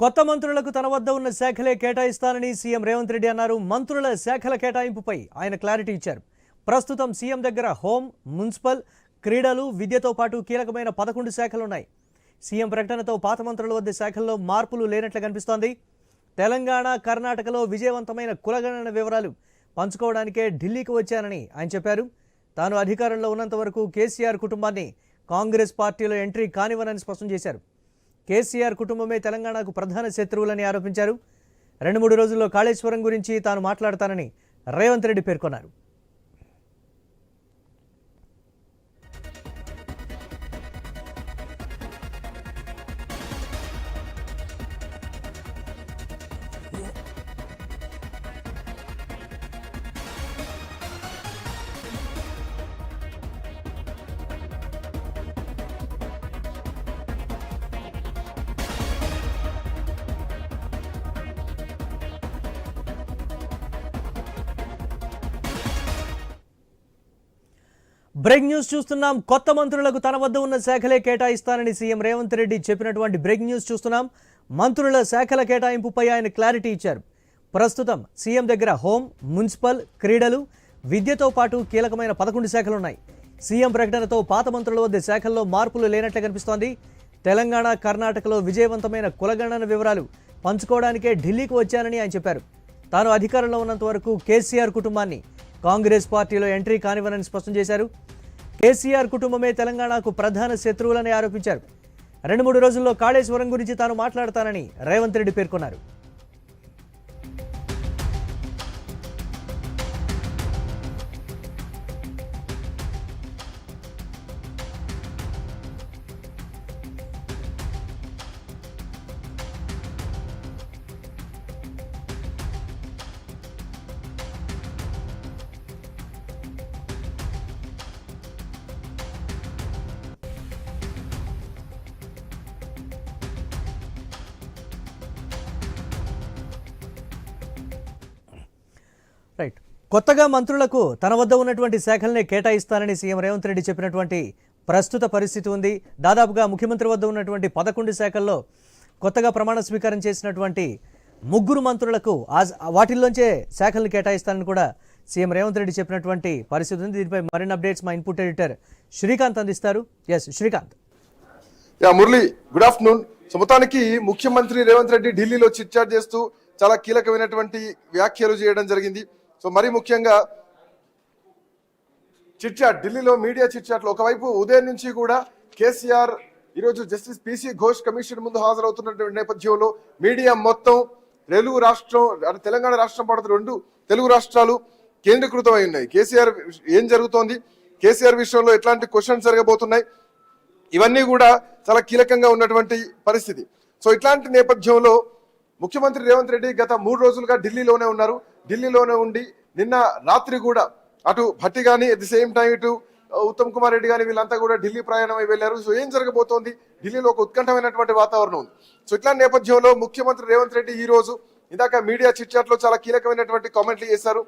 కొత్త మంత్రులకు తన వద్ద ఉన్న శాఖలే కేటాయిస్తానని సీఎం రేవంత్ రెడ్డి అన్నారు. మంత్రుల శాఖల కేటాయింపుపై ఆయన క్లారిటీ ఇచ్చారు. ప్రస్తుతం సీఎం దగ్గర హోం మున్సిపల్ క్రీడలు విద్యతో పాటు కీలకమైన పదకొండు శాఖలున్నాయి. సీఎం ప్రకటనతో పాత మంత్రుల వద్ద శాఖల్లో మార్పులు లేనట్లు కనిపిస్తోంది. తెలంగాణ కర్ణాటకలో విజయవంతమైన కులగణన వివరాలు పంచుకోవడానికే ఢిల్లీకి వచ్చానని ఆయన చెప్పారు. తాను అధికారంలో ఉన్నంత వరకు కేసీఆర్ కుటుంబాన్ని కాంగ్రెస్ పార్టీలో ఎంట్రీ కానివ్వనని స్పష్టం చేశారు. కేసీఆర్ కుటుంబమే తెలంగాణకు ప్రధాన శత్రువులని ఆరోపించారు. రెండు మూడు రోజుల్లో కాళేశ్వరం గురించి తాను మాట్లాడతానని రేవంత్ రెడ్డి పేర్కొన్నారు. బ్రేక్ న్యూస్ చూస్తున్నాం. కొత్త మంత్రులకు తన వద్ద ఉన్న శాఖలే కేటాయిస్తానని సీఎం రేవంత్ రెడ్డి చెప్పినటువంటి బ్రేక్ న్యూస్ చూస్తున్నాం. మంత్రుల శాఖల కేటాయింపుపై ఆయన క్లారిటీ ఇచ్చారు. ప్రస్తుతం సీఎం దగ్గర హోం మున్సిపల్ క్రీడలు విద్యతో పాటు కీలకమైన పదకొండు శాఖలున్నాయి. సీఎం ప్రకటనతో పాత మంత్రుల వద్ద శాఖల్లో మార్పులు లేనట్లు కనిపిస్తోంది. తెలంగాణ కర్ణాటకలో విజయవంతమైన కులగణన వివరాలు పంచుకోవడానికే ఢిల్లీకి వచ్చానని ఆయన చెప్పారు. తాను అధికారంలో ఉన్నంత వరకు కేసీఆర్ కుటుంబాన్ని కాంగ్రెస్ పార్టీలో ఎంట్రీ కానివ్వనని స్పష్టం చేశారు. కేసీఆర్ కుటుంబమే తెలంగాణకు ప్రధాన శత్రువులని ఆరోపించారు. రెండు మూడు రోజుల్లో కాళేశ్వరం గురించి తాను మాట్లాడతానని రేవంత్ రెడ్డి పేర్కొన్నారు. కొత్తగా మంత్రులకు తన వద్ద ఉన్నటువంటి శాఖలనే కేటాయిస్తానని సీఎం రేవంత్ రెడ్డి చెప్పినటువంటి ప్రస్తుత పరిస్థితి ఉంది. దాదాపుగా ముఖ్యమంత్రి వద్ద ఉన్నటువంటి పదకొండు శాఖల్లో కొత్తగా ప్రమాణ స్వీకారం చేసినటువంటి ముగ్గురు మంత్రులకు ఆ వాటిల్లోంచే శాఖలను కేటాయిస్తానని కూడా సీఎం రేవంత్ రెడ్డి చెప్పినటువంటి పరిస్థితి ఉంది. దీనిపై మరిన్ని అప్డేట్స్ మా ఇన్పుట్ ఎడిటర్ శ్రీకాంత్ అందిస్తారు. S Srikanth. Yeah Murali good afternoon. So మొత్తానికి ముఖ్యమంత్రి రేవంత్ రెడ్డి ఢిల్లీలో చిట్చాట్ చేస్తూ చాలా కీలకమైనటువంటి వ్యాఖ్యలు చేయడం జరిగింది. సో మరీ ముఖ్యంగా చిట్చాట్ ఢిల్లీలో మీడియా చిట్చాట్లో ఒకవైపు ఉదయం నుంచి కూడా కేసీఆర్ ఈరోజు జస్టిస్ పిసి ఘోష్ కమిషన్ ముందు హాజరవుతున్నటువంటి నేపథ్యంలో మీడియా మొత్తం తెలుగు రాష్ట్రం తెలంగాణ రాష్ట్రం పడుతున్న రెండు తెలుగు రాష్ట్రాలు కేంద్రీకృతమై ఉన్నాయి. కేసీఆర్ ఏం జరుగుతోంది? కేసీఆర్ విషయంలో ఎట్లాంటి క్వశ్చన్స్ జరగబోతున్నాయి? ఇవన్నీ కూడా చాలా కీలకంగా ఉన్నటువంటి పరిస్థితి. సో ఇట్లాంటి నేపథ్యంలో ముఖ్యమంత్రి రేవంత్ రెడ్డి గత మూడు రోజులుగా ఢిల్లీలోనే ఉన్నారు. ఢిల్లీలోనే ఉండి నిన్న రాత్రి కూడా అటు భట్టి కానీ అట్ ది సేమ్ టైం ఇటు uh, ఉత్తమ్ కుమార్ రెడ్డి కానీ వీళ్ళంతా కూడా ఢిల్లీ ప్రయాణమై వెళ్ళారు. సో ఏం జరగబోతోంది? ఢిల్లీలో ఒక ఉత్కంఠమైనటువంటి వాతావరణం ఉంది. సో ఇట్లాంటి నేపథ్యంలో ముఖ్యమంత్రి రేవంత్ రెడ్డి ఈ రోజు ఇందాక మీడియా చిట్చాట్లో చాలా కీలకమైనటువంటి కామెంట్లు చేశారు.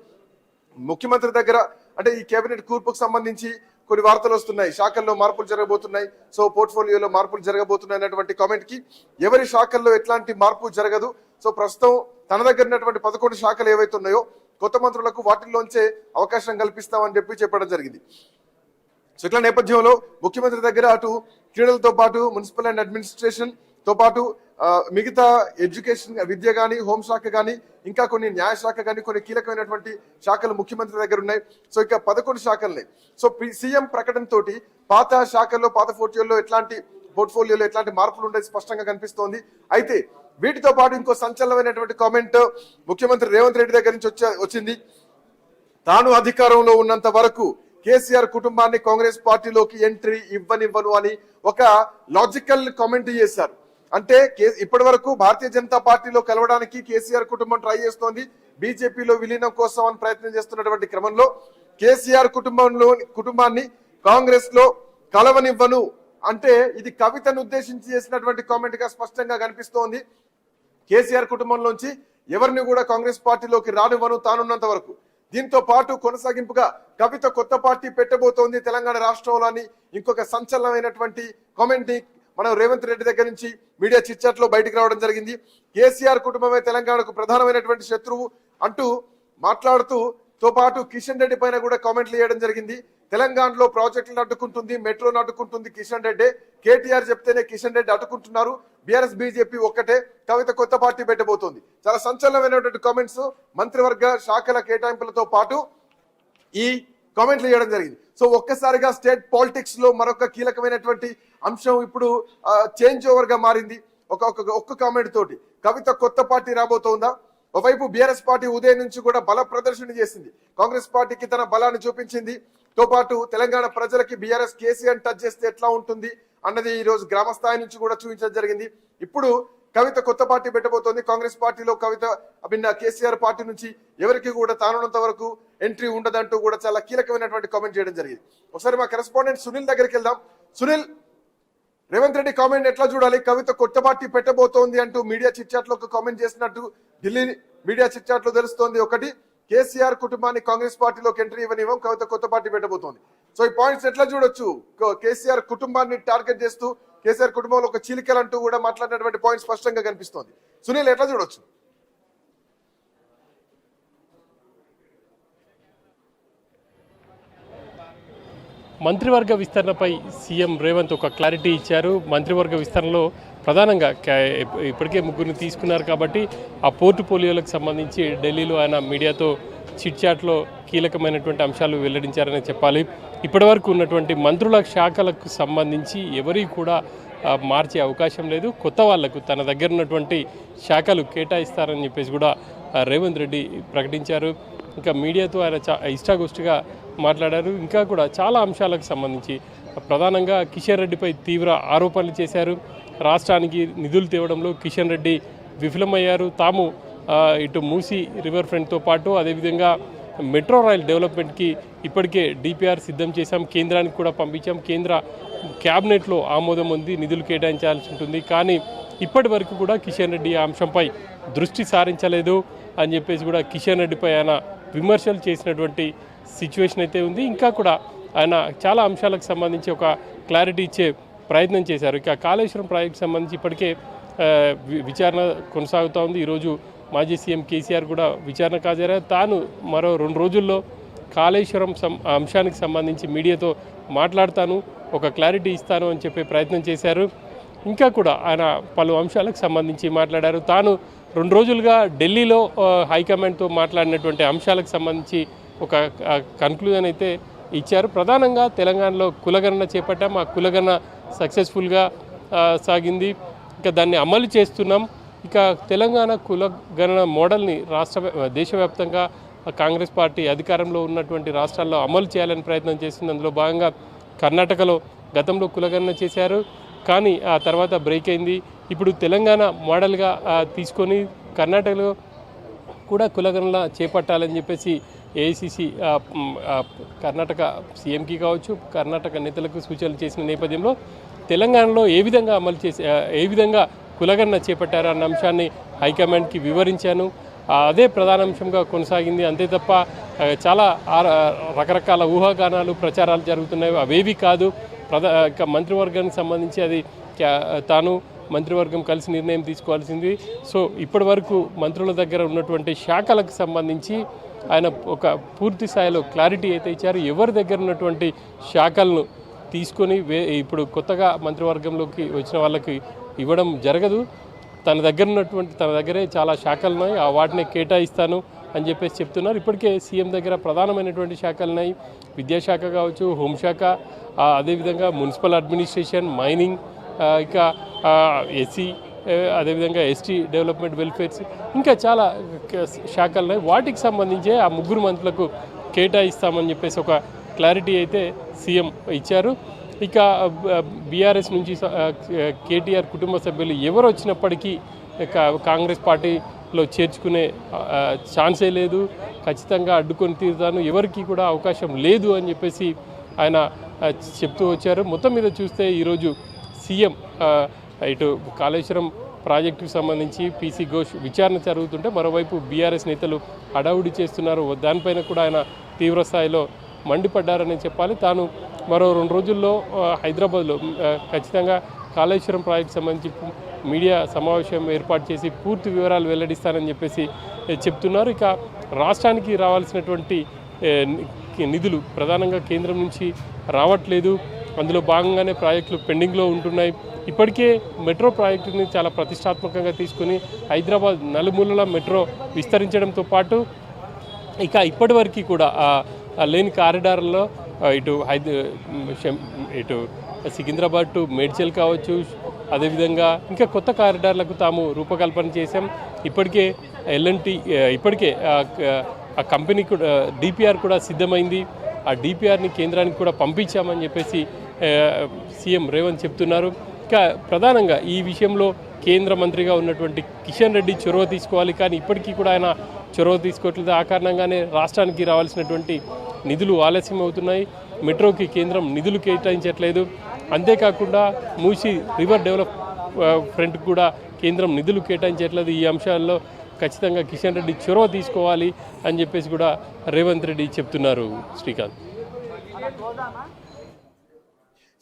ముఖ్యమంత్రి దగ్గర అంటే ఈ కేబినెట్ కూర్పుకు సంబంధించి కొన్ని వార్తలు వస్తున్నాయి. శాఖల్లో మార్పులు జరగబోతున్నాయి. సో పోర్ట్ఫోలియోలో మార్పులు జరగబోతున్నాయి అన్నటువంటి కామెంట్కి ఎవరి శాఖల్లో ఎట్లాంటి మార్పు జరగదు? సో ప్రస్తుతం తన దగ్గర ఉన్నటువంటి పదకొండు శాఖలు ఏవైతే ఉన్నాయో కొత్త మంత్రులకు వాటిల్లోంచే అవకాశం కల్పిస్తామని చెప్పి చెప్పడం జరిగింది. సో ఇట్లా నేపథ్యంలో ముఖ్యమంత్రి దగ్గర అటు క్రీడలతో పాటు మున్సిపల్ అండ్ అడ్మినిస్ట్రేషన్తో పాటు మిగతా ఎడ్యుకేషన్ విద్య కానీ హోంశాఖ కానీ ఇంకా కొన్ని న్యాయ శాఖ కానీ కొన్ని కీలకమైనటువంటి శాఖలు ముఖ్యమంత్రి దగ్గర ఉన్నాయి. సో ఇక పదకొండు శాఖలున్నాయి సో సీఎం ప్రకటనతో పాత శాఖల్లో పాత పోర్ట్ఫోలియోలో ఎట్లాంటి పోర్ట్ఫోలియోలో ఎట్లాంటి మార్పులు ఉండేది స్పష్టంగా కనిపిస్తోంది. అయితే వీటితో పాటు ఇంకో సంచలనమైనటువంటి కామెంట్ ముఖ్యమంత్రి రేవంత్ రెడ్డి దగ్గర నుంచి వచ్చే వచ్చింది. తాను అధికారంలో ఉన్నంత వరకు కేసీఆర్ కుటుంబాన్ని కాంగ్రెస్ పార్టీలోకి ఎంట్రీ ఇవ్వనివ్వను అని ఒక లాజికల్ కామెంట్ చేశారు. అంటే కే- ఇప్పటి వరకు భారతీయ జనతా పార్టీలో కలవడానికి కేసీఆర్ కుటుంబం ట్రై చేస్తోంది. బీజేపీలో విలీనం కోసం అని ప్రయత్నం చేస్తున్నటువంటి క్రమంలో కేసీఆర్ కుటుంబంలో కుటుంబాన్ని కాంగ్రెస్లో కలవనివ్వను. అంటే ఇది కవితను ఉద్దేశించి చేసినటువంటి కామెంట్గా స్పష్టంగా కనిపిస్తోంది. కేసీఆర్ కుటుంబంలోంచి ఎవరిని కూడా కాంగ్రెస్ పార్టీలోకి రానివ్వను తానున్నంత వరకు. దీంతో పాటు కొనసాగింపుగా కవిత కొత్త పార్టీ పెట్టబోతోంది తెలంగాణ రాష్ట్రంలో అని ఇంకొక సంచలనమైనటువంటి కామెంట్ని మనం రేవంత్ రెడ్డి దగ్గర నుంచి మీడియా చిట్చాట్లో బయటకు రావడం జరిగింది. కేసీఆర్ కుటుంబమే తెలంగాణకు ప్రధానమైనటువంటి శత్రువు అంటూ మాట్లాడుతూ తో పాటు కిషన్ రెడ్డి పైన కూడా కామెంట్లు చేయడం జరిగింది. తెలంగాణలో ప్రాజెక్టులను అడ్డుకుంటుంది మెట్రోను అడ్డుకుంటుంది కిషన్ రెడ్డి. కేటీఆర్ చెప్తేనే కిషన్ రెడ్డి అడ్డుకుంటున్నారు. బీఆర్ఎస్ బీజేపీ ఒక్కటే కవిత కొత్త పార్టీ పెట్టబోతోంది. చాలా సంచలనమైనటువంటి కామెంట్స్ మంత్రివర్గ శాఖల కేటాయింపులతో పాటు ఈ కామెంట్లు చేయడం జరిగింది. సో ఒక్కసారిగా స్టేట్ పాలిటిక్స్లో మరొక కీలకమైనటువంటి అంశం ఇప్పుడు చేంజ్ ఓవర్గా మారింది. ఒక ఒక- ఒక్క కామెంట్ తోటి. కవిత కొత్త పార్టీ రాబోతోందా? ఒకవైపు బీఆర్ఎస్ పార్టీ ఉదయం నుంచి కూడా బల ప్రదర్శన చేసింది. కాంగ్రెస్ పార్టీకి తన బలాన్ని చూపించింది. తో పాటు తెలంగాణ ప్రజలకి బీఆర్ఎస్ కేసీఆర్ టచ్ చేస్తే ఎట్లా ఉంటుంది? అన్నది ఈ రోజు గ్రామ స్థాయి నుంచి కూడా చూపించడం జరిగింది. ఇప్పుడు కవిత కొత్త పార్టీ పెట్టబోతోంది. కాంగ్రెస్ పార్టీలో కవిత అభిన్న కేసీఆర్ పార్టీ నుంచి ఎవరికి కూడా తానున్నంత వరకు ఎంట్రీ ఉండదంటూ కూడా చాలా కీలకమైనటువంటి కామెంట్ చేయడం జరిగింది. ఒకసారి మా కరెస్పాండెంట్ సునీల్ దగ్గరికి వెళ్దాం. సునీల్ రేవంత్ రెడ్డి కామెంట్ ఎట్లా చూడాలి? కవిత కొత్త పార్టీ పెట్టబోతోంది అంటూ మీడియా చిట్చాట్లో ఒక కామెంట్ చేసినట్టు ఢిల్లీ మీడియా చిట్చాట్లో తెలుస్తోంది. ఒకటి కేసీఆర్ కుటుంబాన్ని కాంగ్రెస్ పార్టీలోకి ఎంట్రీ ఇవ్వనివ్వం కవిత కొత్త పార్టీ పెట్టబోతోంది. సో ఈ పాయింట్స్ ఎట్లా చూడొచ్చు? కేసీఆర్ కుటుంబాన్ని టార్గెట్ చేస్తూ కేసీఆర్ కుటుంబంలో ఒక చీలికలు అంటూ కూడా మాట్లాడినటువంటి పాయింట్ స్పష్టంగా కనిపిస్తోంది. సునీల్ ఎట్లా చూడొచ్చు? మంత్రివర్గ విస్తరణపై సీఎం రేవంత్ ఒక క్లారిటీ ఇచ్చారు. మంత్రివర్గ విస్తరణలో ప్రధానంగా ఇప్పటికే ముగ్గురిని తీసుకున్నారు కాబట్టి ఆ పోర్టుపోలియోలకు సంబంధించి ఢిల్లీలో ఆయన మీడియాతో చిట్చాట్లో కీలకమైనటువంటి అంశాలు వెల్లడించారని చెప్పాలి. ఇప్పటివరకు ఉన్నటువంటి మంత్రుల శాఖలకు సంబంధించి ఎవరి కూడా మార్చే అవకాశం లేదు. కొత్త వాళ్ళకు తన దగ్గర ఉన్నటువంటి శాఖలు కేటాయిస్తారని చెప్పేసి కూడా రేవంత్ రెడ్డి ప్రకటించారు. ఇంకా మీడియాతో ఆయన చా ఇష్టాగోష్ఠిగా మాట్లాడారు. ఇంకా కూడా చాలా అంశాలకు సంబంధించి ప్రధానంగా కిషన్ రెడ్డిపై తీవ్ర ఆరోపణలు చేశారు. రాష్ట్రానికి నిధులు తేవడంలో కిషన్ రెడ్డి విఫలమయ్యారు. తాము ఇటు మూసి రివర్ ఫ్రంట్తో పాటు అదేవిధంగా మెట్రో రైల్ డెవలప్మెంట్కి ఇప్పటికే డిపిఆర్ సిద్ధం చేశాం. కేంద్రానికి కూడా పంపించాం. కేంద్ర క్యాబినెట్లో ఆమోదం ఉంది నిధులు కేటాయించాల్సి ఉంటుంది. కానీ ఇప్పటి వరకు కూడా కిషన్ రెడ్డి ఆ అంశంపై దృష్టి సారించలేదు అని చెప్పేసి కూడా కిషన్ రెడ్డిపై ఆయన విమర్శలు చేసినటువంటి సిచ్యువేషన్ అయితే ఉంది. ఇంకా కూడా ఆయన చాలా అంశాలకు సంబంధించి ఒక క్లారిటీ ఇచ్చే ప్రయత్నం చేశారు. ఇక కాళేశ్వరం ప్రాజెక్ట్ సంబంధించి ఇప్పటికే విచారణ కొనసాగుతూ ఉంది. ఈరోజు మాజీ సీఎం కేసీఆర్ కూడా విచారణకు హాజరయ్యారు. తాను మరో రెండు రోజుల్లో కాళేశ్వరం సం అంశానికి సంబంధించి మీడియాతో మాట్లాడతాను ఒక క్లారిటీ ఇస్తాను అని చెప్పే ప్రయత్నం చేశారు. ఇంకా కూడా ఆయన పలు అంశాలకు సంబంధించి మాట్లాడారు. తాను రెండు రోజులుగా ఢిల్లీలో హైకమాండ్తో మాట్లాడినటువంటి అంశాలకు సంబంధించి ఒక కన్క్లూజన్ అయితే ఇచ్చారు. ప్రధానంగా తెలంగాణలో కులగణన చేపట్టాం. ఆ కులగణన సక్సెస్ఫుల్గా సాగింది. ఇంకా దాన్ని అమలు చేస్తున్నాం. ఇక తెలంగాణ కులగణన మోడల్ని రాష్ట్ర దేశవ్యాప్తంగా కాంగ్రెస్ పార్టీ అధికారంలో ఉన్నటువంటి రాష్ట్రాల్లో అమలు చేయాలని ప్రయత్నం చేసింది. అందులో భాగంగా కర్ణాటకలో గతంలో కులగణన చేశారు. కానీ ఆ తర్వాత బ్రేక్ అయింది. ఇప్పుడు తెలంగాణ మోడల్గా తీసుకొని కర్ణాటకలో కూడా కులగణన చేపట్టాలని చెప్పేసి ఏఐసిసి కర్ణాటక సీఎంకి కావచ్చు కర్ణాటక నేతలకు సూచనలు చేసిన నేపథ్యంలో తెలంగాణలో ఏ విధంగా అమలు చేసి ఏ విధంగా కులగన్న చేపట్టారు అన్న అంశాన్ని హైకమాండ్కి వివరించాను. అదే ప్రధాన అంశంగా కొనసాగింది. అంతే తప్ప చాలా రకరకాల ఊహాగానాలు ప్రచారాలు జరుగుతున్నాయి. అవేవి కాదు. ప్రధా మంత్రివర్గానికి సంబంధించి అది తాను మంత్రివర్గం కలిసి నిర్ణయం తీసుకోవాల్సింది. సో ఇప్పటి వరకు మంత్రుల దగ్గర ఉన్నటువంటి శాఖలకు సంబంధించి ఆయన ఒక పూర్తి స్థాయిలో క్లారిటీ అయితే ఇచ్చారు. ఎవరి దగ్గర ఉన్నటువంటి శాఖలను తీసుకొని వే ఇప్పుడు కొత్తగా మంత్రివర్గంలోకి వచ్చిన వాళ్ళకి ఇవ్వడం జరగదు. తన దగ్గర ఉన్నటువంటి తన దగ్గరే చాలా శాఖలు ఉన్నాయి. ఆ వాటిని కేటాయిస్తాను అని చెప్పేసి చెప్తున్నారు. ఇప్పటికే సీఎం దగ్గర ప్రధానమైనటువంటి శాఖలు ఉన్నాయి. విద్యాశాఖ కావచ్చు హోంశాఖ అదేవిధంగా మున్సిపల్ అడ్మినిస్ట్రేషన్ మైనింగ్ ఇంకా ఎస్సీ అదేవిధంగా ఎస్టీ డెవలప్మెంట్ వెల్ఫేర్స్ ఇంకా చాలా శాఖలు ఉన్నాయి. వాటికి సంబంధించే ఆ ముగ్గురు మంత్రులకు కేటాయిస్తామని చెప్పేసి ఒక క్లారిటీ అయితే సీఎం ఇచ్చారు. ఇక బీఆర్ఎస్ నుంచి కేటీఆర్ కుటుంబ సభ్యులు ఎవరు వచ్చినప్పటికీ కా- కాంగ్రెస్ పార్టీలో చేర్చుకునే ఛాన్సే లేదు. ఖచ్చితంగా అడ్డుకొని తీరుతాను. ఎవరికి కూడా అవకాశం లేదు అని చెప్పేసి ఆయన చెప్తూ వచ్చారు. మొత్తం మీద చూస్తే ఈరోజు సీఎం ఇటు కాళేశ్వరం ప్రాజెక్టుకు సంబంధించి పీసీ ఘోష్ విచారణ జరుగుతుంటే మరోవైపు బీఆర్ఎస్ నేతలు హడావుడి చేస్తున్నారు. దానిపైన కూడా ఆయన తీవ్రస్థాయిలో మండిపడ్డారని చెప్పాలి. తాను మరో రెండు రోజుల్లో హైదరాబాద్లో ఖచ్చితంగా కాళేశ్వరం ప్రాజెక్టు సంబంధించి మీడియా సమావేశం ఏర్పాటు చేసి పూర్తి వివరాలు వెల్లడిస్తానని చెప్పేసి చెప్తున్నారు. ఇక రాష్ట్రానికి రావాల్సినటువంటి నిధులు ప్రధానంగా కేంద్రం నుంచి రావట్లేదు. అందులో భాగంగానే ప్రాజెక్టులు పెండింగ్లో ఉంటున్నాయి. ఇప్పటికే మెట్రో ప్రాజెక్టుని చాలా ప్రతిష్టాత్మకంగా తీసుకుని హైదరాబాద్ నలుమూలల మెట్రో విస్తరించడంతో పాటు ఇక ఇప్పటివరకు కూడా లేని కారిడార్లో ఇటు హైద ఇటు సికింద్రాబాద్ టు మేడ్చల్ కావచ్చు అదేవిధంగా ఇంకా కొత్త కారిడార్లకు తాము రూపకల్పన చేశాం. ఇప్పటికే ఎల్ఎన్టీ ఇప్పటికే ఆ ఆ కంపెనీ కూడా డిపిఆర్ కూడా సిద్ధమైంది. ఆ డిపిఆర్ని కేంద్రానికి కూడా పంపించామని చెప్పేసి సీఎం రేవంత్ చెప్తున్నారు. ఇంకా ప్రధానంగా ఈ విషయంలో కేంద్ర మంత్రిగా ఉన్నటువంటి కిషన్ రెడ్డి చొరవ తీసుకోవాలి. కానీ ఇప్పటికీ కూడా ఆయన చొరవ తీసుకోవట్లేదు. ఆ కారణంగానే రాష్ట్రానికి రావాల్సినటువంటి నిధులు ఆలస్యం అవుతున్నాయి. మెట్రోకి కేంద్రం నిధులు కేటాయించట్లేదు. అంతేకాకుండా మూసి రివర్ డెవలప్ ఫ్రంట్ ఫ్రంట్కి కూడా కేంద్రం నిధులు కేటాయించట్లేదు. ఈ అంశాల్లో ఖచ్చితంగా కిషన్ రెడ్డి చొరవ తీసుకోవాలి అని చెప్పేసి కూడా రేవంత్ రెడ్డి చెప్తున్నారు శ్రీకాంత్.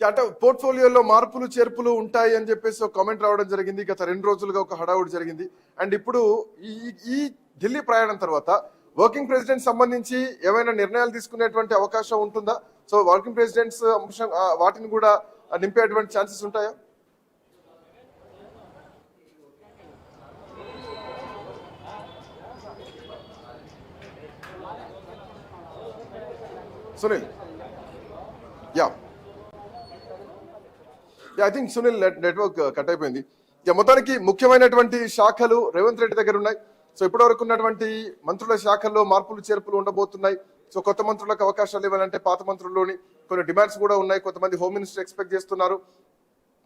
అంటే పోర్ట్ఫోలియోలో మార్పులు చేర్పులు ఉంటాయి అని చెప్పేసి ఒక కామెంట్ రావడం జరిగింది. గత రెండు రోజులుగా ఒక హడావుడి జరిగింది. అండ్ ఇప్పుడు ఈ ఈ ఢిల్లీ ప్రయాణం తర్వాత వర్కింగ్ ప్రెసిడెంట్ సంబంధించి ఏమైనా నిర్ణయాలు తీసుకునేటువంటి అవకాశం ఉంటుందా? సో వర్కింగ్ ప్రెసిడెంట్స్ అంశం వాటిని కూడా నింపేటువంటి ఛాన్సెస్ ఉంటాయా? Sunil. Yeah I think Sunil network cut అయిపోయింది. ఇక మొత్తానికి ముఖ్యమైనటువంటి శాఖలు రేవంత్ రెడ్డి దగ్గర ఉన్నాయి. సో ఇప్పటివరకు ఉన్నటువంటి మంత్రుల శాఖల్లో మార్పులు చేర్పులు ఉండబోతున్నాయి. సో కొత్త మంత్రులకు అవకాశాలు ఇవ్వాలంటే పాత మంత్రుల్లోని కొన్ని డిమాండ్స్ కూడా ఉన్నాయి. కొంతమంది హోమ్ మినిస్టర్ ఎక్స్పెక్ట్ చేస్తున్నారు.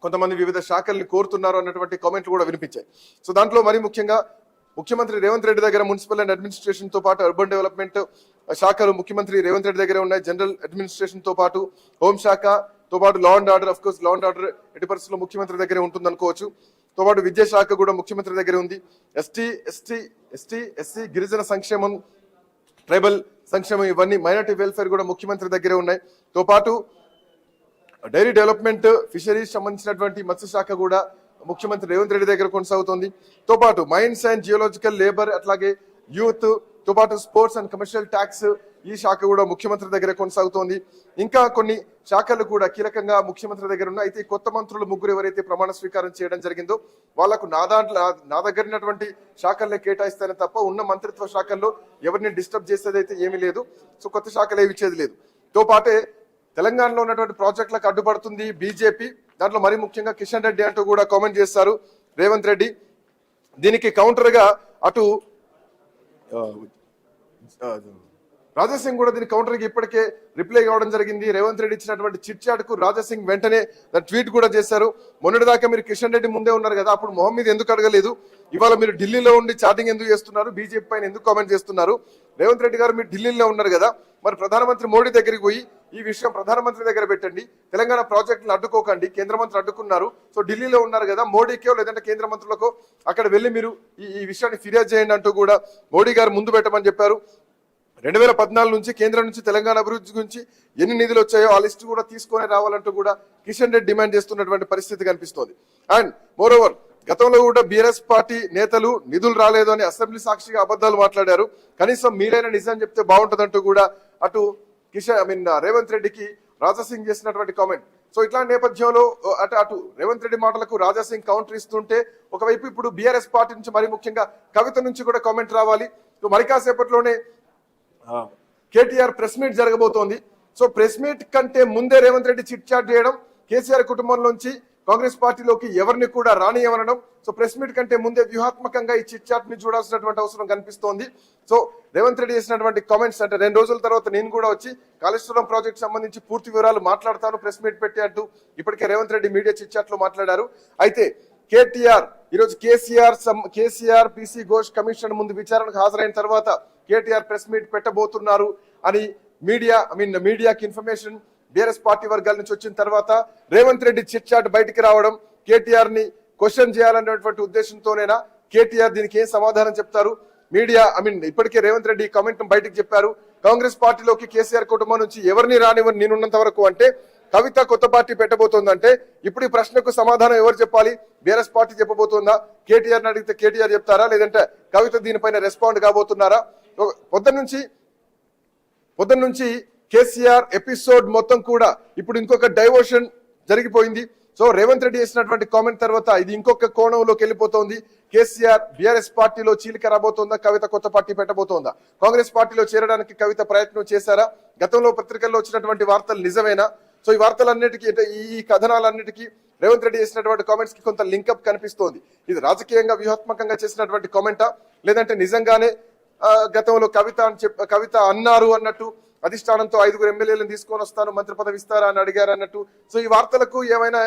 కొంతమంది వివిధ శాఖల్ని కోరుతున్నారు అన్నటువంటి కామెంట్లు కూడా వినిపించాయి. సో దాంట్లో మరి ముఖ్యంగా ముఖ్యమంత్రి రేవంత్ రెడ్డి దగ్గర మున్సిపల్ అండ్ అడ్మినిస్ట్రేషన్తో పాటు అర్బన్ డెవలప్మెంట్ శాఖలు ముఖ్యమంత్రి రేవంత్ రెడ్డి దగ్గర ఉన్నాయి. జనరల్ అడ్మినిస్ట్రేషన్తో పాటు హోం శాఖ తో పాటు law and order of course law and order ఎట్టి పరిస్థితుల్లో ముఖ్యమంత్రి దగ్గరే ఉంటుంది అనుకోవచ్చు తో పాటు విద్యాశాఖ కూడా ముఖ్యమంత్రి దగ్గరే ఉంది. ఎస్టీ ఎస్టీ ఎస్టీ ఎస్సీ గిరిజన సంక్షేమం ట్రైబల్ సంక్షేమం ఇవన్నీ మైనార్టీ వెల్ఫేర్ కూడా ముఖ్యమంత్రి దగ్గరే ఉన్నాయి. తో పాటు డైరీ డెవలప్మెంట్ ఫిషరీస్ సంబంధించినటువంటి మత్స్యశాఖ కూడా ముఖ్యమంత్రి రేవంత్ రెడ్డి దగ్గర కొనసాగుతోంది. తో పాటు మైన్స్ అండ్ జియోలాజికల్ లేబర్ అట్లాగే యూత్తో పాటు స్పోర్ట్స్ అండ్ కమర్షియల్ ట్యాక్స్ ఈ శాఖ కూడా ముఖ్యమంత్రి దగ్గర కొనసాగుతోంది. ఇంకా కొన్ని శాఖలు కూడా కీలకంగా ముఖ్యమంత్రి దగ్గర ఉన్నాయి. అయితే కొత్త మంత్రులు ముగ్గురు ఎవరైతే ప్రమాణ స్వీకారం చేయడం జరిగిందో వాళ్ళకు నా దాంట్లో నా దగ్గర ఉన్నటువంటి శాఖల్ని కేటాయిస్తానే తప్ప ఉన్న మంత్రిత్వ శాఖల్లో ఎవరిని డిస్టర్బ్ చేసేది అయితే ఏమీ లేదు. సో కొత్త శాఖలు ఏమి ఇచ్చేది లేదు. తో పాటే తెలంగాణలో ఉన్నటువంటి ప్రాజెక్టులకు అడ్డుపడుతుంది బీజేపీ. దాంట్లో మరి ముఖ్యంగా కిషన్ రెడ్డి అంటూ కూడా కామెంట్ చేస్తారు రేవంత్ రెడ్డి. దీనికి కౌంటర్గా అటు రాజాసింగ్ కూడా దీని కౌంటర్కి ఇప్పటికే రిప్లై కావడం జరిగింది. రేవంత్ రెడ్డి ఇచ్చినటువంటి చిట్ చాట్కు రాజాసింగ్ వెంటనే ట్వీట్ కూడా చేశారు. మొన్నటిదాకా మీరు కిషన్ రెడ్డి ముందే ఉన్నారు కదా అప్పుడు మొహం మీద ఎందుకు అడగలేదు? ఇవాళ మీరు ఢిల్లీలో ఉండి చాటింగ్ ఎందుకు చేస్తున్నారు? బీజేపీ పైన ఎందుకు కామెంట్ చేస్తున్నారు? రేవంత్ రెడ్డి గారు మీరు ఢిల్లీలో ఉన్నారు కదా మరి ప్రధానమంత్రి మోడీ దగ్గరికి పోయి ఈ విషయం ప్రధానమంత్రి దగ్గర పెట్టండి. తెలంగాణ ప్రాజెక్టులు అడ్డుకోకండి. కేంద్ర మంత్రి అడ్డుకున్నారు. సో ఢిల్లీలో ఉన్నారు కదా మోడీకో లేదంటే కేంద్ర మంత్రులకో అక్కడ వెళ్ళి మీరు ఈ విషయాన్ని ఫిర్యాదు చేయండి అంటూ కూడా మోడీ గారు ముందు పెట్టమని చెప్పారు. రెండు వేల పద్నాలుగు నుంచి కేంద్రం నుంచి తెలంగాణ అభివృద్ధి గురించి ఎన్ని నిధులు వచ్చాయో ఆ లిస్టు కూడా తీసుకొని రావాలంటూ కూడా కిషన్ రెడ్డి డిమాండ్ చేస్తున్నటువంటి పరిస్థితి కనిపిస్తోంది. అండ్ మోర్ ఓవర్ గతంలో కూడా బీఆర్ఎస్ పార్టీ నేతలు నిధులు రాలేదు అని అసెంబ్లీ సాక్షిగా అబద్ధాలు మాట్లాడారు. కనీసం మీరైనా నిజం చెప్తే బాగుంటుందంటూ కూడా అటు Kishan I mean uh, Revanth రెడ్డికి రాజాసింగ్ చేసినటువంటి కామెంట్ సో ఇట్లాంటి నేపథ్యంలో uh, అటు అటు రేవంత్ రెడ్డి మాటలకు రాజాసింగ్ కౌంటర్ ఇస్తుంటే ఒకవైపు ఇప్పుడు బీఆర్ఎస్ పార్టీ నుంచి మరి ముఖ్యంగా కవిత నుంచి కూడా కామెంట్ రావాలి. మరి కాసేపట్లోనే కేటీఆర్ ప్రెస్ మీట్ జరగబోతోంది. సో ప్రెస్ మీట్ కంటే ముందే రేవంత్ రెడ్డి చిట్ చాట్ చేయడం కేసీఆర్ కుటుంబంలోంచి కాంగ్రెస్ పార్టీలోకి ఎవరిని కూడా రానియమనడం సో ప్రెస్ మీట్ కంటే ముందే వ్యూహాత్మకంగా ఈ చిట్ చాట్ని చూడాల్సినటువంటి అవసరం కనిపిస్తోంది. సో రేవంత్ రెడ్డి చేసినటువంటి కామెంట్స్ అంటే రెండు రోజుల తర్వాత నేను కూడా వచ్చి కాళేశ్వరం ప్రాజెక్ట్ సంబంధించి పూర్తి వివరాలు మాట్లాడతాను ప్రెస్ మీట్ పెట్టి అంటూ ఇప్పటికే రేవంత్ రెడ్డి మీడియా చిట్ చాట్లో మాట్లాడారు. అయితే కేటీఆర్ ఈరోజు కేసీఆర్ కేసీఆర్ పీసీ ఘోష్ కమిషన్ ముందు విచారణకు హాజరైన తర్వాత కేటీఆర్ ప్రెస్ మీట్ పెట్టబోతున్నారు అని మీడియా ఐ మీన్ మీడియాకి ఇన్ఫర్మేషన్ బీఆర్ఎస్ పార్టీ వర్గాల నుంచి వచ్చిన తర్వాత రేవంత్ రెడ్డి చిట్ చాట్ బయటికి రావడం కేటీఆర్ని క్వశ్చన్ చేయాలనేటువంటి ఉద్దేశంతోనేనా కేటీఆర్ దీనికి ఏం సమాధానం చెప్తారు? మీడియా ఐ మీన్ ఇప్పటికే రేవంత్ రెడ్డి కామెంట్ బయటకు చెప్పారు. కాంగ్రెస్ పార్టీలోకి కేసీఆర్ కుటుంబం నుంచి ఎవరిని రానివ్వని నేనున్నంత వరకు అంటే కవిత కొత్త పార్టీ పెట్టబోతోందంటే ఇప్పుడు ఈ ప్రశ్నకు సమాధానం ఎవరు చెప్పాలి? BRS party చెప్పబోతోందా? కేటీఆర్ అడిగితే కేటీఆర్ చెప్తారా? లేదంటే కవిత దీనిపైన రెస్పాండ్ కాబోతున్నారా? పొద్దున్న నుంచి పొద్దున్న నుంచి కేసీఆర్ ఎపిసోడ్ మొత్తం కూడా ఇప్పుడు ఇంకొక డైవర్షన్ జరిగిపోయింది. సో రేవంత్ రెడ్డి చేసినటువంటి కామెంట్ తర్వాత ఇది ఇంకొక కోణంలోకి వెళ్ళిపోతోంది. కేసీఆర్ బీఆర్ఎస్ పార్టీలో చీలిక రాబోతోందా? కవిత కొత్త పార్టీ పెట్టబోతోందా? కాంగ్రెస్ పార్టీలో చేరడానికి కవిత ప్రయత్నం చేశారా? గతంలో పత్రికల్లో వచ్చినటువంటి వార్తలు నిజమేనా? సో ఈ వార్తలన్నిటికీ అంటే ఈ కథనాలన్నిటికీ రేవంత్ రెడ్డి చేసినటువంటి కామెంట్స్కి కొంత లింకప్ కనిపిస్తోంది. ఇది రాజకీయంగా వ్యూహాత్మకంగా చేసినటువంటి కామెంటా లేదంటే నిజంగానే గతంలో కవిత అని చెప్ కవిత అన్నారు అన్నట్టు అధిష్టానంతో ఐదుగురు ఎమ్మెల్యేలను తీసుకొని వస్తాను మంత్రి పదవి ఇస్తారా అని అడిగారు అన్నట్టు. సో ఈ వార్తలకు ఏమైనా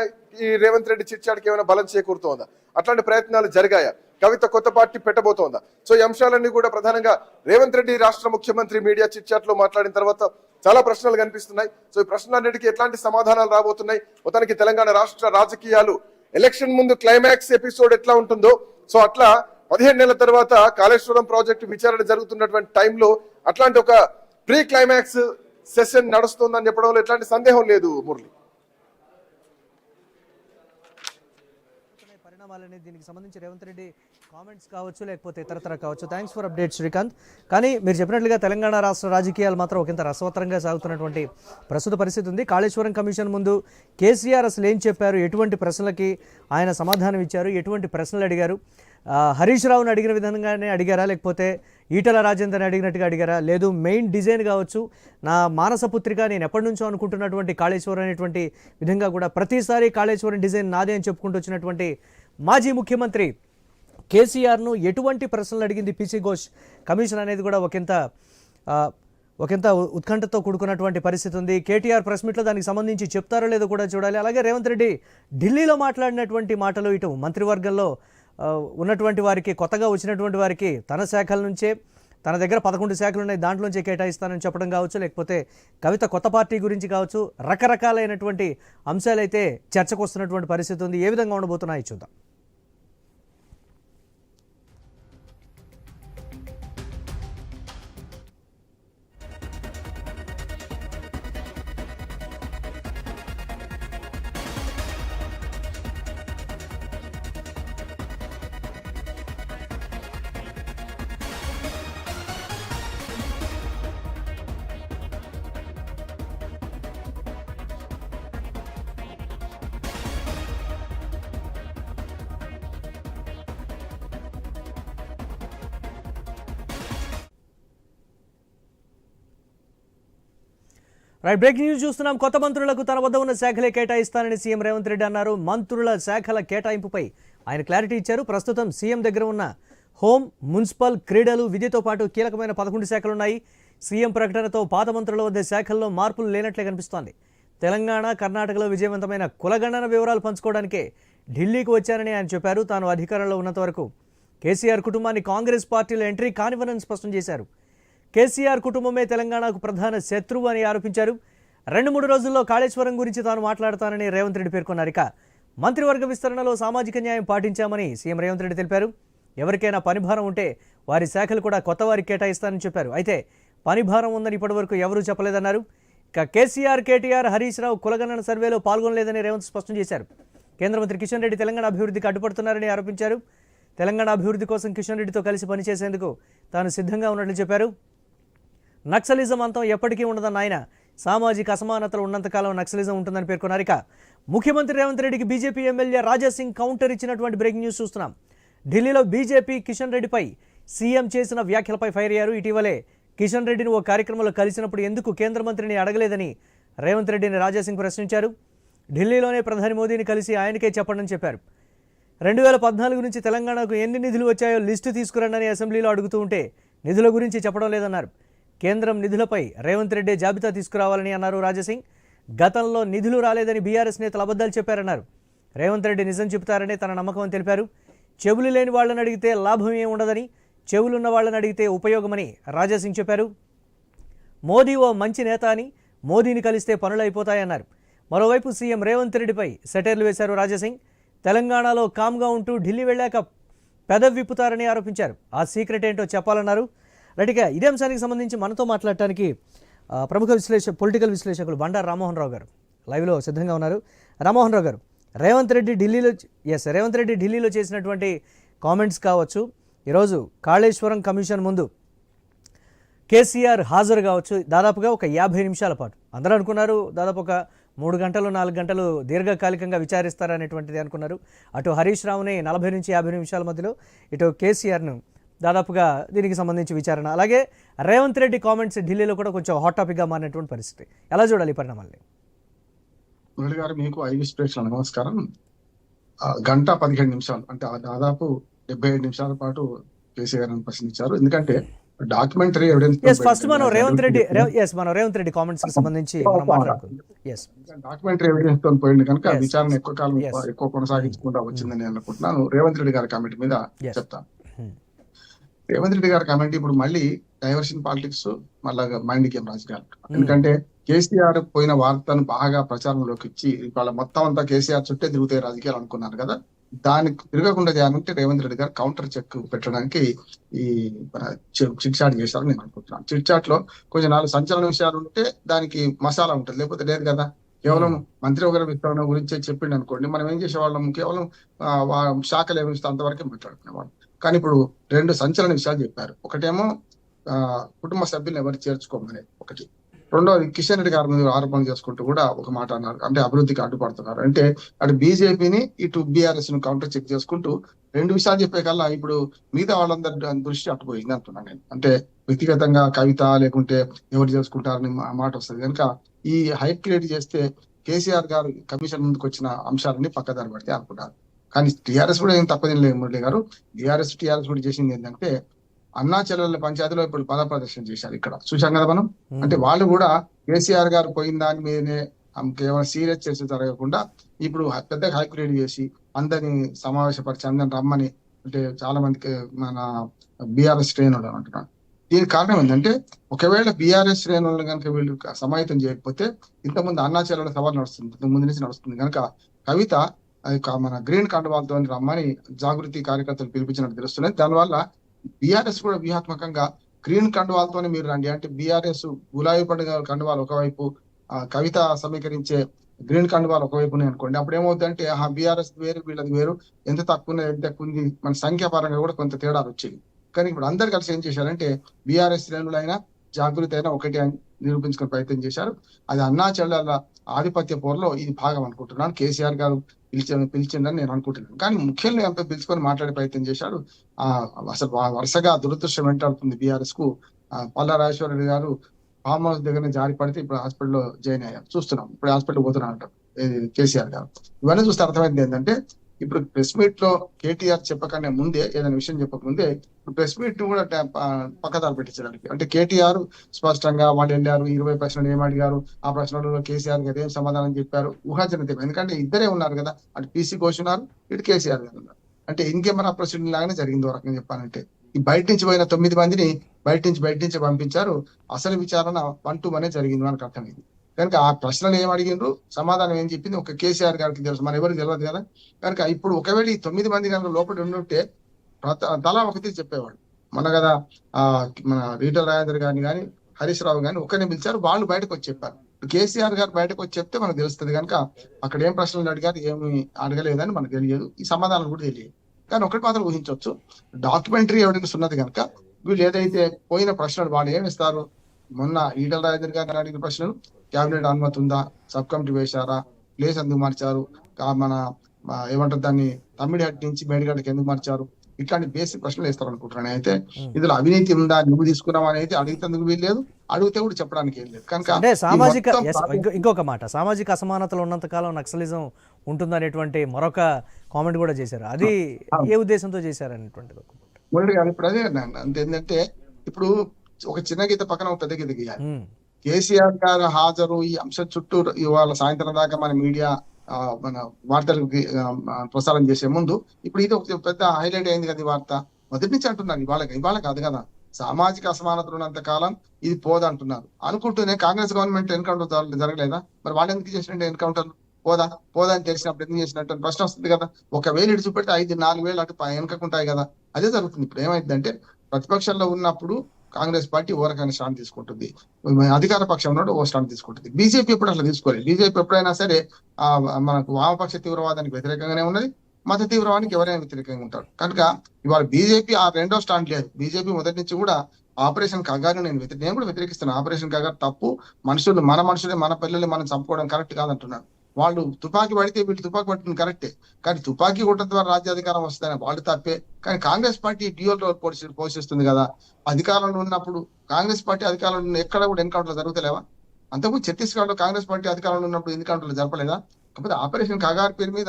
ఈ రేవంత్ రెడ్డి చిట్చాటికి ఏమైనా బలం చేకూరుతోందా? అట్లాంటి ప్రయత్నాలు జరిగాయా? కవిత కొత్త పార్టీ పెట్టబోతోందా? సో ఈ అంశాలన్నీ కూడా ప్రధానంగా రేవంత్ రెడ్డి రాష్ట్ర ముఖ్యమంత్రి మీడియా చిట్చాట్లో మాట్లాడిన తర్వాత చాలా ప్రశ్నలు కనిపిస్తున్నాయి. సో ఈ ప్రశ్నలన్నిటికీ ఎట్లాంటి సమాధానాలు రాబోతున్నాయి? మొత్తానికి తెలంగాణ రాష్ట్ర రాజకీయాలు ఎలక్షన్ ముందు క్లైమాక్స్ ఎపిసోడ్ ఎట్లా ఉంటుందో సో అట్లా పదిహేను నెలల తర్వాత కాళేశ్వరం ప్రాజెక్టు విచారణ జరుగుతున్నటువంటి టైంలో అట్లాంటి ఒక ప్రీ క్లైమాక్స్ సెషన్ నడుస్తుందని చెప్పడంలో ఎట్లాంటి సందేహం లేదు మురళి. పరిణామాలనే దీనికి సంబంధించి రేవంత్ రెడ్డి కామెంట్స్ కావచ్చు లేకపోతే ఇతరతర కావచ్చు. థ్యాంక్స్ ఫర్ అప్డేట్ శ్రీకాంత్ కానీ మీరు చెప్పినట్లుగా తెలంగాణ రాష్ట్ర రాజకీయాలు మాత్రం ఒకంత రసవత్తరంగా సాగుతున్నటువంటి ప్రస్తుత పరిస్థితి ఉంది. కాళేశ్వరం కమిషన్ ముందు కేసీఆర్ అసలు ఏం చెప్పారు? ఎటువంటి ప్రశ్నలకి ఆయన సమాధానం ఇచ్చారు? ఎటువంటి ప్రశ్నలు అడిగారు? హరీష్ రావుని అడిగిన విధంగానే అడిగారా? లేకపోతే ఈటల రాజేందర్ని అడిగినట్టుగా అడిగారా? లేదు మెయిన్ డిజైన్ కావచ్చు. నా మానస పుత్రిక నేను ఎప్పటి నుంచో అనుకుంటున్నటువంటి కాళేశ్వరం అనేటువంటి విధంగా కూడా ప్రతిసారి కాళేశ్వరం డిజైన్ నాదే అని చెప్పుకుంటూ వచ్చినటువంటి మాజీ ముఖ్యమంత్రి కేసీఆర్ను ఎటువంటి ప్రశ్నలు అడిగింది పీసీ ఘోష్? కమిషన్ అనేది కూడా ఒకంత ఒకంత ఉత్కంఠతో కూడుకున్నటువంటి పరిస్థితి ఉంది. కేటీఆర్ ప్రెస్ మీట్లో దానికి సంబంధించి చెప్తారో లేదో కూడా చూడాలి. అలాగే రేవంత్ రెడ్డి ఢిల్లీలో మాట్లాడినటువంటి మాటలు ఇటు మంత్రివర్గంలో ఉన్నటువంటి వారికి కొత్తగా వచ్చినటువంటి వారికి తన శాఖల నుంచే తన దగ్గర పదకొండు శాఖలు ఉన్నాయి దాంట్లోంచి కేటాయిస్తానని చెప్పడం కావచ్చు లేకపోతే కవిత కొత్త పార్టీ గురించి కావచ్చు రకరకాలైనటువంటి అంశాలైతే చర్చకు వస్తున్నటువంటి పరిస్థితి ఉంది. ఏ విధంగా ఉండబోతున్నాయి చూద్దాం. రైట్ బ్రేకింగ్ న్యూస్ చూస్తున్నాం. కొత్త మంత్రులకు తన వద్ద ఉన్న శాఖలే కేటాయిస్తానని సీఎం రేవంత్ రెడ్డి అన్నారు. మంత్రుల శాఖల కేటాయింపుపై ఆయన క్లారిటీ ఇచ్చారు. ప్రస్తుతం సీఎం దగ్గర ఉన్న హోం మున్సిపల్ క్రీడలు విద్యతో పాటు కీలకమైన పదకొండు శాఖలున్నాయి. సీఎం ప్రకటనతో పాత మంత్రుల వద్ద శాఖల్లో మార్పులు లేనట్లే కనిపిస్తోంది. తెలంగాణ కర్ణాటకలో విజయవంతమైన కులగణన వివరాలు పంచుకోవడానికే ఢిల్లీకి వచ్చారని ఆయన చెప్పారు. తాను అధికారంలో ఉన్నంత వరకు కేసీఆర్ కుటుంబాన్ని కాంగ్రెస్ పార్టీలో ఎంట్రీ కానివ్వనని స్పష్టం చేశారు. కేసీఆర్ కుటుంబమే తెలంగాణకు ప్రధాన శత్రువు అని ఆరోపించారు. రెండు మూడు రోజుల్లో కాళేశ్వరం గురించి తాను మాట్లాడతానని రేవంత్ రెడ్డి పేర్కొన్నారు. ఇక మంత్రివర్గ విస్తరణలో సామాజిక న్యాయం పాటించామని సీఎం రేవంత్ రెడ్డి తెలిపారు. ఎవరికైనా పనిభారం ఉంటే వారి శాఖలు కూడా కొత్త వారికి కేటాయిస్తానని చెప్పారు. అయితే పనిభారం ఉందని ఇప్పటివరకు ఎవరూ చెప్పలేదన్నారు. ఇక కేసీఆర్ కేటీఆర్ హరీష్ రావు కులగణన సర్వేలో పాల్గొనలేదని రేవంత్ స్పష్టం చేశారు. కేంద్ర మంత్రి కిషన్ రెడ్డి తెలంగాణ అభివృద్ధికి అడ్డుపడుతున్నారని ఆరోపించారు. తెలంగాణ అభివృద్ధి కోసం కిషన్ రెడ్డితో కలిసి పనిచేసేందుకు తాను సిద్ధంగా ఉన్నట్లు చెప్పారు. నక్సలిజం అంతం ఎప్పటికీ ఉండదన్న ఆయన సామాజిక అసమానతలు ఉన్నంతకాలం నక్సలిజం ఉంటుందని పేర్కొన్నారు. ఇక ముఖ్యమంత్రి రేవంత్ రెడ్డికి బీజేపీ ఎమ్మెల్యే రాజాసింగ్ కౌంటర్ ఇచ్చినటువంటి బ్రేకింగ్ న్యూస్ చూస్తున్నాం. ఢిల్లీలో బీజేపీ కిషన్ రెడ్డిపై సీఎం చేసిన వ్యాఖ్యలపై ఫైర్ అయ్యారు. ఇటీవలే కిషన్ రెడ్డిని ఓ కార్యక్రమంలో కలిసినప్పుడు ఎందుకు కేంద్ర మంత్రిని అడగలేదని రేవంత్ రెడ్డిని రాజాసింగ్ ప్రశ్నించారు. ఢిల్లీలోనే ప్రధాని మోదీని కలిసి ఆయనకే చెప్పండి చెప్పారు. రెండు వేల పద్నాలుగు నుంచి తెలంగాణకు ఎన్ని నిధులు వచ్చాయో లిస్టు తీసుకురండి అసెంబ్లీలో అడుగుతూ ఉంటే నిధుల గురించి చెప్పడం లేదన్నారు. కేంద్రం నిధులపై రేవంత్ రెడ్డి జాబితా తీసుకురావాలని అన్నారు రాజసింగ్. గతంలో నిధులు రాలేదని బీఆర్ఎస్ నేతలు అబద్ధాలు చెప్పారన్నారు. రేవంత్ రెడ్డి నిజం చెబుతారని తన నమ్మకం తెలిపారు. చెవులు లేని వాళ్ళని అడిగితే లాభం ఏమి ఉండదని చెవులున్న వాళ్ళని అడిగితే ఉపయోగమని రాజాసింగ్ చెప్పారు. మోదీ ఓ మంచి నేత అని మోదీని కలిస్తే పనులు అయిపోతాయన్నారు. మరోవైపు సీఎం రేవంత్ రెడ్డిపై సెటైర్లు వేశారు రాజాసింగ్. తెలంగాణలో కామ్గా ఉంటూ ఢిల్లీ వెళ్ళాక పెదవి విప్పుతారని ఆరోపించారు. ఆ సీక్రెట్ ఏంటో చెప్పాలన్నారు. రైట్గా ఇదే అంశానికి సంబంధించి మనతో మాట్లాడటానికి ప్రముఖ విశ్లేష పొలిటికల్ విశ్లేషకులు బండారు రామ్మోహన్ రావు గారు. లైవ్లో సిద్ధంగా ఉన్నారు. రామ్మోహన్ రావు గారు రేవంత్ రెడ్డి ఢిల్లీలో ఎస్ రేవంత్ రెడ్డి ఢిల్లీలో చేసినటువంటి కామెంట్స్ కావచ్చు. ఈరోజు కాళేశ్వరం కమిషన్ ముందు కేసీఆర్ హాజరు కావచ్చు. దాదాపుగా ఒక యాభై నిమిషాల పాటు. అందరూ అనుకున్నారు దాదాపు ఒక మూడు గంటలు నాలుగు గంటలు దీర్ఘకాలికంగా విచారిస్తారనేటువంటిది అనుకున్నారు. అటు హరీష్ రావుని నలభై నుంచి యాభై నిమిషాల మధ్యలో ఇటు కేసీఆర్ను దాదాపుగా దీనికి సంబంధించి విచారణ. అలాగే రేవంత్ రెడ్డి కామెంట్స్ ఢిల్లీలో కూడా కొంచెం హాట్ టాపిక్గా మారినటువంటి పరిస్థితి. ఎలా చూడాలి ఈ పరిణామాల్ని? మురళి గారు మీకు ఐవిస్ ప్రేక్షకుల నమస్కారం. గంట పదిహేడు నిమిషాలు అంటే ఆ దాదాపు డెబ్బై ఐదు నిమిషాల పాటు కేసీ గారిని ప్రశ్నించారు. ఎందుకంటే డాక్యుమెంటరీ ఎవిడెన్స్ ఫస్ట్ మనం రేవంత్ రెడ్డి ఎస్ మనం రేవంత్ రెడ్డి సంబంధించి మనం మాట్లాడుకుందాం. ఎస్ డాక్యుమెంటరీ ఎవిడెన్స్తో పోయింది కనుక. విచారణ ఎక్కువ కాలం. ఎక్కువ కొనసాగించకుండా వచ్చిందని అనుకుంటున్నాను. రేవంత్ రెడ్డి గారి కమిటీ మీద. చెప్తాను. Hmm. రేవంత్ రెడ్డి గారి కమిటీ ఇప్పుడు మళ్ళీ డైవర్షన్ పాలిటిక్స్ మళ్ళా మైండ్ గేమ్ రాజకీయాలు ఎందుకంటే కేసీఆర్ పోయిన వార్తను బాగా ప్రచారంలోకి ఇచ్చి వాళ్ళ మొత్తం అంతా కేసీఆర్ చుట్టే తిరుగుతాయి రాజకీయాలు అనుకున్నారు కదా. దానికి తిరగకుండా చేయాలంటే రేవంత్ రెడ్డి గారు కౌంటర్ చెక్ పెట్టడానికి ఈ మన చి- చిట్ చాట్ చేశారని నేను అనుకుంటున్నాను. చిట్ చాట్లో కొంచెం నాలుగు సంచలన విషయాలు ఉంటే దానికి మసాలా ఉంటుంది. లేకపోతే లేదు కదా. కేవలం మంత్రి ఒకరి విస్తరణ గురించే చెప్పిండు అనుకోండి మనం ఏం చేసేవాళ్ళం? కేవలం శాఖలు ఏమి ఇస్తే అంతవరకే మాట్లాడుకునేవాళ్ళం. కానీ ఇప్పుడు రెండు సంచలన విషయాలు చెప్పారు. ఒకటేమో ఆ, కుటుంబ సభ్యులను ఎవరు చేర్చుకోమని ఒకటి. రెండోది కిషన్ రెడ్డి గారి మీద ఆరోపణలు చేసుకుంటూ కూడా ఒక మాట అన్నారు. అంటే అభివృద్ధికి అడ్డుపడుతున్నారు. అంటే అటు బీజేపీని ఇటు బీఆర్ఎస్ను కౌంటర్ చెక్ చేసుకుంటూ రెండు విషయాలు చెప్పే కల్లా ఇప్పుడు మిగతా వాళ్ళందరి దృష్టి అట్టుపోయింది అంటున్నాను నేను. అంటే వ్యక్తిగతంగా కవిత లేకుంటే ఎవరు చేసుకుంటారని మా- మాట వస్తుంది. కనుక ఈ హైప్ క్రియేట్ చేస్తే కేసీఆర్ గారు కమిషన్ ముందుకు వచ్చిన అంశాలన్నీ పక్కదారి పడితే అనుకున్నారు కానీ టీఆర్ఎస్ కూడా ఏం తప్పదేం లేదు మురళి గారు. టీఆర్ఎస్ టీఆర్ఎస్ కూడా చేసింది ఏంటంటే అన్నా చెల్లెల పంచాయతీలో ఇప్పుడు పద ప్రదర్శన చేశారు ఇక్కడ. చూశాం కదా మనం? అంటే వాళ్ళు కూడా కేసీఆర్ గారు పోయిన దాని మీదనే కేవలం సీరియస్ చేసి జరగకుండా ఇప్పుడు హ- పెద్దగా హైక్రియేట్ చేసి అందరిని సమావేశపరిచి అందరిని రమ్మని అంటే చాలా మందికి మన బీఆర్ఎస్ శ్రేణులు అంటున్నాను దీనికి కారణం ఏంటంటే ఒకవేళ బీఆర్ఎస్ శ్రేణులను కనుక వీళ్ళు సమాహితం చేయకపోతే ఇంతకుముందు అన్నాచరణ సభ నడుస్తుంది. ఇంతకు ముందు నుంచి నడుస్తుంది. కనుక కవిత మన గ్రీన్ కార్డు వాళ్ళతో రమ్మని జాగృతి కార్యకర్తలు పిలిపించినట్టు తెలుస్తున్నాయి. దానివల్ల బీఆర్ఎస్ కూడా వ్యూహాత్మకంగా గ్రీన్ కండువాలతోనే మీరు రండి. అంటే బీఆర్ఎస్ గులాబీ పండుగ కండువాలు ఒకవైపు ఆ, కవిత సమీకరించే గ్రీన్ కండువాలు ఒకవైపు ఉన్నాయి అనుకోండి. అప్పుడు ఏమవుతుందంటే ఆ బీఆర్ఎస్ వేరు వీళ్ళది వేరు. ఎంత తక్కువ ఉన్నది, ఎంత తక్కువ ఉంది మన సంఖ్యాపరంగా కూడా కొంత తేడాలు వచ్చేది కానీ ఇప్పుడు అందరు కలిసి ఏం చేశారంటే బీఆర్ఎస్ శ్రేణులైనా జాగృతి అయినా ఒకటి అని నిరూపించుకునే ప్రయత్నం చేశారు. అది అన్నా చెల్లెల ఆధిపత్య పోరులో ఇది భాగం అనుకుంటున్నాను. కేసీఆర్ గారు పిలిచి పిలిచిండని నేను అనుకుంటున్నాను. కానీ ముఖ్యంగా ఎంపీ పిలుచుకొని మాట్లాడే ప్రయత్నం చేశాడు. ఆ అసలు వరుసగా దురదృష్టం వెంటాడుతుంది బీఆర్ఎస్కు పల్లా రాజేశ్వరరెడ్డి గారు ఫామ్ హౌస్ దగ్గర జారి పడితే ఇప్పుడు హాస్పిటల్లో జాయిన్ అయ్యారు. చూస్తున్నాం. ఇప్పుడు హాస్పిటల్ పోతున్నారంట అంటారు కేసీఆర్ గారు. ఇవన్నీ చూస్తే అర్థమైంది ఏంటంటే ఇప్పుడు ప్రెస్ మీట్లో కేటీఆర్ చెప్పకనే ముందే ఏదైనా విషయం చెప్పక ముందే ప్రెస్ మీట్ కూడా పక్కదారు పెట్టించడానికి. అంటే కేటీఆర్ స్పష్టంగా వాళ్ళు వెళ్ళారు ఇరవై ప్రశ్నలు ఏం అడిగారు ఆ ప్రశ్నలు కేసీఆర్ గారు ఏం సమాధానం చెప్పారు ఊహాజనితం. ఎందుకంటే ఇద్దరే ఉన్నారు కదా అటు పీసీ ఘోష్ ఉన్నారు ఇటు కేసీఆర్ గారు ఉన్నారు. అంటే ఇంకెమరా ప్రొసీడింగ్ లాగానే జరిగింది వరకు చెప్పాలంటే. ఈ బయట నుంచి పోయిన తొమ్మిది మందిని బయట నుంచి బయట నుంచి పంపించారు అసలు విచారణ వన్ టూ అనే జరిగింది మనకు అర్థమైంది. కనుక ఆ ప్రశ్నలు ఏం అడిగిండ్రు? సమాధానం ఏం చెప్పింది? ఒక కేసీఆర్ గారికి తెలుసు. మన ఎవరికి తెలియదు కదా? కనుక ఇప్పుడు ఒకవేళ ఈ తొమ్మిది మంది కనుక లోపల ఉండుంటే తలా ఒకటి చెప్పేవాడు. మన కదా ఆ మన రీటల్ రాజేంద్ర గారిని కానీ హరీష్ రావు గారిని ఒకరిని పిలిచారు. వాళ్ళు బయటకు వచ్చి చెప్పారు. కేసీఆర్ గారు బయటకు వచ్చి చెప్తే మనకు తెలుస్తుంది కనుక అక్కడ ఏం ప్రశ్నలు అడిగారు ఏమి అడగలేదని మనకు తెలియదు. ఈ సమాధానం కూడా తెలియదు. కానీ ఒకటి మాత్రం ఊహించవచ్చు. డాక్యుమెంటరీ ఎవిడెన్స్ ఉన్నది కనుక వీళ్ళు ఏదైతే పోయిన ప్రశ్నలు వాళ్ళు ఏమి ఇస్తారు? మొన్న ఈటల రాజేంద్ర గారిని అడిగిన ప్రశ్నలు కేబినెట్ అనుమతి ఉందా సబ్ కమిటీ వేశారా? ప్లేస్ ఎందుకు మార్చారు? మన ఏమంటారు దాన్ని తమ్మిడిహట్టి నుంచి మేడిగడ్డకి ఎందుకు మార్చారు? ఇట్లాంటి బేసిక్ ప్రశ్నలు వేస్తారు అనుకుంటున్నాను అయితే ఇందులో అవినీతి ఉందా? నువ్వు తీసుకున్నావా అనేది అడిగేందుకు వీల్లేదు అడిగితే కూడా చెప్పడానికి ఏం లేదు. కనుక అంటే సామాజిక ఇంకొక మాట. సామాజిక అసమానతలు ఉన్నంత కాలం నక్సలిజం ఉంటుందనేటువంటి మరొక కామెంట్ కూడా చేశారు. అది ఏ ఉద్దేశంతో. మురళి గారు ఇప్పుడు అదే అంతే ఏంటంటే ఇప్పుడు ఒక చిన్న గీత పక్కన ఒక పెద్ద గీత గీయాలి. కేసీఆర్ గారు హాజరు ఈ అంశం చుట్టూ ఇవాళ సాయంత్రం దాకా మన మీడియా మన ఆ, ప్రసారం చేసే ముందు ఇప్పుడు ఇది ఒక పెద్ద హైలైట్ అయింది కదా ఈ వార్త. మొదటి నుంచి అంటున్నారు ఇవాళ ఇవాళ కాదు కదా. సామాజిక అసమానతలు ఉన్నంత కాలం ఇది పోదంటున్నారు. అనుకుంటూనే కాంగ్రెస్ గవర్నమెంట్ ఎన్కౌంటర్ జరగ- జరగలేదా? మరి వాళ్ళు ఎందుకు చేసినట్టు ఎన్కౌంటర్ పోదా? పోదా అని తెలిసినప్పుడు ఎందుకు చేసినట్టు ప్రశ్న వస్తుంది కదా. ఒకవేళ ఇడిచిపెడితే ఐదు నాలుగు వేలు అటు వెనకకుంటాయి కదా. అదే జరుగుతుంది. ఇప్పుడు ఏమైందంటే ప్రతిపక్షంలో ఉన్నప్పుడు కాంగ్రెస్ పార్టీ ఓ స్టాండ్ తీసుకుంటుంది. అధికార పక్షం ఉన్నాడు ఓ స్టాండ్ తీసుకుంటుంది. బీజేపీ ఎప్పుడు అట్లా తీసుకోలేదు. బీజేపీ ఎప్పుడైనా సరే ఆ మనకు వామపక్ష తీవ్రవాదానికి వ్యతిరేకంగానే ఉన్నది. మత తీవ్రవాదానికి ఎవరైనా వ్యతిరేకంగా ఉంటారు. కనుక ఇవాళ బీజేపీ ఆ రెండో స్టాండ్ లేదు. బీజేపీ మొదటి నుంచి కూడా ఆపరేషన్ కగారు నేను వ్యతిరేక నేను కూడా వ్యతిరేకిస్తున్నాను ఆపరేషన్ కగారు తప్పు. మనుషులు మన మనుషులే మన పిల్లల్ని మనం చంపుకోవడం కరెక్ట్ కాదంటున్నాను. వాళ్ళు తుపాకీ పడితే వీళ్ళు తుపాకీ పట్టుకుని కరెక్టే. కానీ తుపాకీ కొట్టడం ద్వారా రాజ్యాధికారం వస్తుందని వాళ్ళు తప్పే. కానీ కాంగ్రెస్ పార్టీ డ్యూయల్ రోల్ పోషి- పోషిస్తుంది కదా. అధికారంలో ఉన్నప్పుడు కాంగ్రెస్ పార్టీ అధికారంలో ఉన్న ఎక్కడ కూడా ఎన్కౌంటర్లు జరుగుతలేవా? అంతకుముందు ఛత్తీస్గఢ్లో కాంగ్రెస్ పార్టీ అధికారంలో ఉన్నప్పుడు ఎన్కౌంటర్లు జరపలేదా? కాకపోతే ఆపరేషన్ కగారు పేరు మీద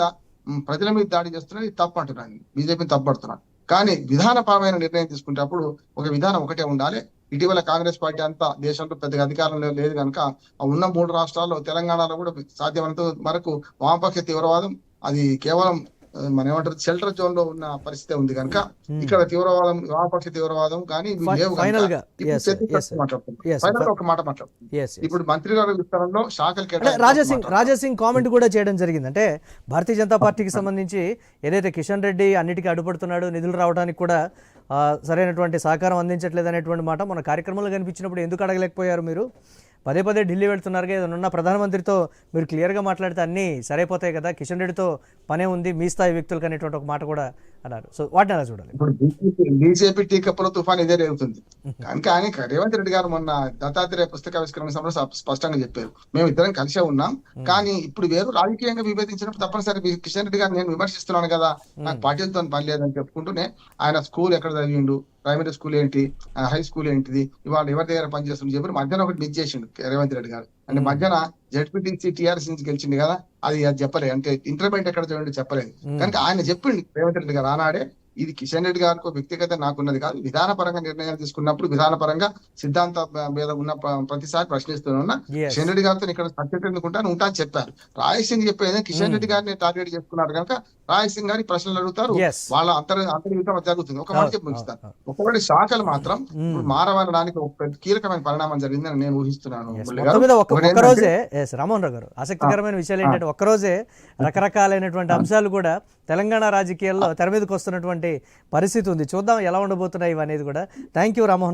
ప్రజల మీద దాడి చేస్తున్నది తప్పు అంటున్నాను బీజేపీని తప్పడుతున్నాను కానీ విధానపరమైన నిర్ణయం తీసుకునేటప్పుడు ఒక విధానం ఒకటే ఉండాలి. ఇటీవల కాంగ్రెస్ పార్టీ అంతా దేశంలో పెద్దగా అధికారంలో లేదు కనుక ఆ ఉన్న మూడు రాష్ట్రాల్లో తెలంగాణలో కూడా సాధ్యమైనంత వరకు వామపక్ష తీవ్రవాదం అది కేవలం మన ఏమంటారు షెల్టర్ జోన్లో ఉన్న పరిస్థితి ఉంది కనుక ఇక్కడ తీవ్రవాదం వామపక్ష తీవ్రవాదం కానీ లేవు ఒక మాట మాట్లాడుతున్నాం. ఇప్పుడు మంత్రి గారి విస్తరణలో శాఖలు రాజాసింగ్. రాజాసింగ్ కామెంట్ కూడా చేయడం జరిగింది. అంటే భారతీయ జనతా పార్టీకి సంబంధించి ఏదైతే కిషన్ రెడ్డి అన్నిటికీ అడ్డుపడుతున్నాడు నిధులు రావడానికి కూడా సరైనటువంటి సహకారం అందించట్లేదు అనేటువంటి మాట మన కార్యక్రమంలో కనిపించినప్పుడు ఎందుకు అడగలేకపోయారు మీరు? పదే పదే ఢిల్లీ వెళ్తున్నారు ఏదైనా ఉన్న ప్రధానమంత్రితో మీరు క్లియర్గా మాట్లాడితే అన్నీ సరైపోతాయి కదా? కిషన్ రెడ్డితో పనే ఉంది మీ స్థాయి వ్యక్తులకు అనేటువంటి ఒక మాట కూడా అన్నారు. సో వాటిని అలా చూడాలి? బీజేపీ టీ కప్పులో తుఫాన్ ఇదే రేగుతుంది కనుక ఆయన రేవంత్ రెడ్డి గారు మొన్న దత్తాత్రేయ పుస్తకావిష్కరణ సభలో స్ప- స్పష్టంగా చెప్పారు. మేము ఇద్దరం కలిసే ఉన్నాం కానీ ఇప్పుడు వేరు రాజకీయంగా విభేదించినప్పుడు తప్పనిసరి కిషన్ రెడ్డి గారు నేను విమర్శిస్తున్నాను కదా నాకు పార్టీలతో పని లేదని చెప్పుకుంటూనే ఆయన స్కూల్ ఎక్కడ చదివిండు ప్రైమరీ స్కూల్ ఏంటి హై స్కూల్ ఏంటిది ఇవాళ ఎవరి దగ్గర పనిచేస్తుంది చెప్పి మధ్యాహ్నం ఒకటి మిస్ చేసిండు రేవంత్ రెడ్డి గారు. అంటే మధ్యాహ్న జడ్పీటీసీ టీఆర్ఎస్ నుంచి గెలిచింది కదా అది అది చెప్పలేదు. అంటే ఇంటర్మీడియట్ ఎక్కడ చదివిండు చెప్పలేదు. కనుక ఆయన చెప్పిండు రేవంత్ రెడ్డి గారు ఆనాడే ఇది కిషన్ రెడ్డి గారికి వ్యక్తిగత నాకున్నది కాదు విధానపరంగా నిర్ణయాలు తీసుకున్నప్పుడు విధానపరంగా సిద్ధాంత మీద ఉన్న ప్ర- ప్రతిసారి ప్రశ్నిస్తున్నా. కిషన్ రెడ్డి గారితో ఇక్కడ సత్యత ఎందుకుంటాను ఉంటా అని చెప్పారు. రాయ్ సింగ్ చెప్పేది కిషన్ రెడ్డి గారిని టార్గెట్ చేసుకున్నారు కనుక రాయ్ సింగ్ గారి ప్రశ్నలు అడుగుతారు. వాళ్ళ అంతర్ అంతర్యుతం జరుగుతుంది. ఒక మాట అవును, ఒకవేళ శాఖలు మాత్రం ఇప్పుడు మారవడానికి ఒక కీలకమైన పరిణామం జరిగిందని నేను ఊహిస్తున్నాను Yes, మురళి మొత్తం గారు. మీద ఒక్క ఒకటి ఒక్క రోజే ఏంటంటే- ఎస్ రామోహన్ రావు గారు ఆసక్తికరమైన విషయాలు ఏంటంటే ఒక్కరోజే రకరకాలైనటువంటి అంశాలు కూడా తెలంగాణ రాజకీయాల్లో తెర మీదకి వస్తున్నటువంటి పరిస్థితి ఉంది. చూద్దాం ఎలా ఉండబోతున్నాయి ఇవి అనేది కూడా. Thank you Ramohan